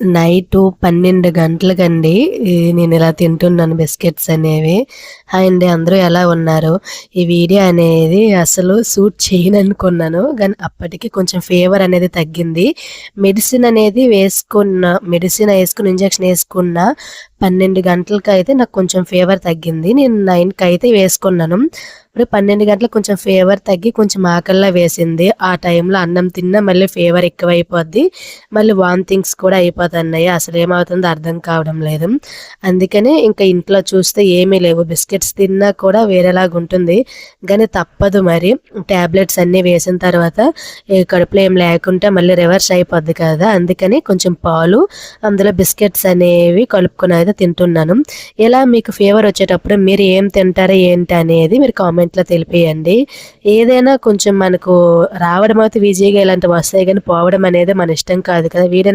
Night పన్నెండు గంటలకండి. నేను ఇలా తింటున్నాను బిస్కెట్స్ అనేవి. హాయ్ అండి అందరూ ఎలా ఉన్నారు? ఈ వీడియో అనేది అసలు సూట్ చేయను అనుకున్నాను కానీ అప్పటికి కొంచెం ఫీవర్ అనేది తగ్గింది. మెడిసిన్ అనేది వేసుకున్న మెడిసిన్ వేసుకుని ఇంజక్షన్ వేసుకున్న పన్నెండు గంటలకు అయితే నాకు కొంచెం ఫీవర్ తగ్గింది. నేను నైన్కి అయితే వేసుకున్నాను. ఇప్పుడు పన్నెండు గంటలకు కొంచెం ఫీవర్ తగ్గి కొంచెం ఆకల్లా వేసింది. ఆ టైంలో అన్నం తిన్నా మళ్ళీ ఫీవర్ ఎక్కువైపోద్ది. మళ్ళీ వామిటింగ్స్ కూడా అయిపోతున్నాయి. అసలు ఏమవుతుందో అర్థం కావడం లేదు. అందుకనే ఇంకా ఇంట్లో చూస్తే ఏమీ లేవు. బిస్కెట్స్ తిన్నా కూడా వేరేలాగా ఉంటుంది. కానీ తప్పదు మరి. ట్యాబ్లెట్స్ అన్నీ వేసిన తర్వాత కడుపులో ఏం లేకుంటే మళ్ళీ రివర్స్ అయిపోద్ది కదా. అందుకని కొంచెం పాలు అందులో బిస్కెట్స్ అనేవి కలుపుకొని అయితే తింటున్నాను. ఇలా మీకు ఫీవర్ వచ్చేటప్పుడు మీరు ఏం తింటారో ఏంటి అనేది మీరు కామెంట్లో తెలిపేయండి. ఏదైనా కొంచెం మనకు రావడం అయితే ఈజీగా ఇలాంటివి వస్తాయి కానీ పోవడం అనేది మన ఇష్టం కాదు కదా. వీడియో